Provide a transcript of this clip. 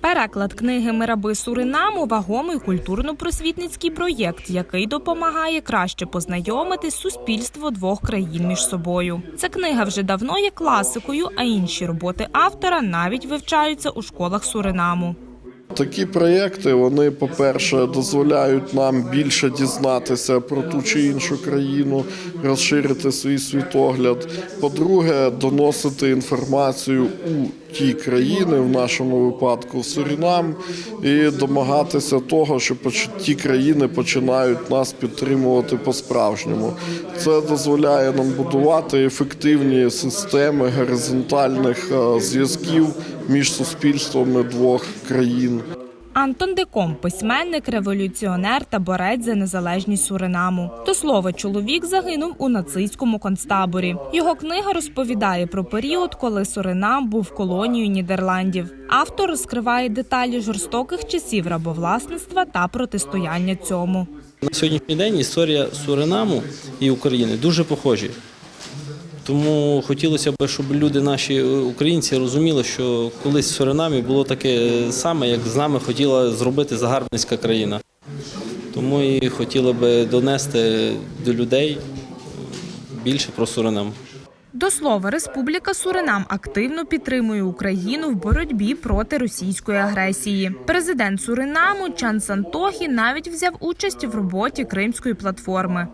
Переклад книги Мираби Суринаму вагомий культурно-просвітницький проєкт, який допомагає краще познайомити суспільство двох країн між собою. Ця книга вже давно є класикою, а інші роботи автора навіть вивчаються у школах Суринаму. Такі проєкти, вони, по-перше, дозволяють нам більше дізнатися про ту чи іншу країну, розширити свій світогляд. По-друге, доносити інформацію у ті країни, в нашому випадку Сурінам, і домагатися того, що ті країни починають нас підтримувати по-справжньому. Це дозволяє нам будувати ефективні системи горизонтальних е, зв'язків між суспільствами двох країн. Антон Деком, письменник, революціонер та борець за незалежність Суринаму. До слова, чоловік загинув у нацистському концтаборі. Його книга розповідає про період, коли Суринам був колонією Нідерландів. Автор розкриває деталі жорстоких часів рабовласництва та протистояння цьому. На сьогоднішній день історія Суринаму і України дуже похожі. Тому хотілося б, щоб люди, наші е, українці, розуміли, що колись в Суринамі було таке саме, як з нами хотіла зробити загарбницька країна. Тому і хотіли би донести до людей більше про Суринам. До слова, Республіка Суринам активно підтримує Україну в боротьбі проти російської агресії. Президент Суринаму Чан Сантохі навіть взяв участь в роботі Кримської платформи.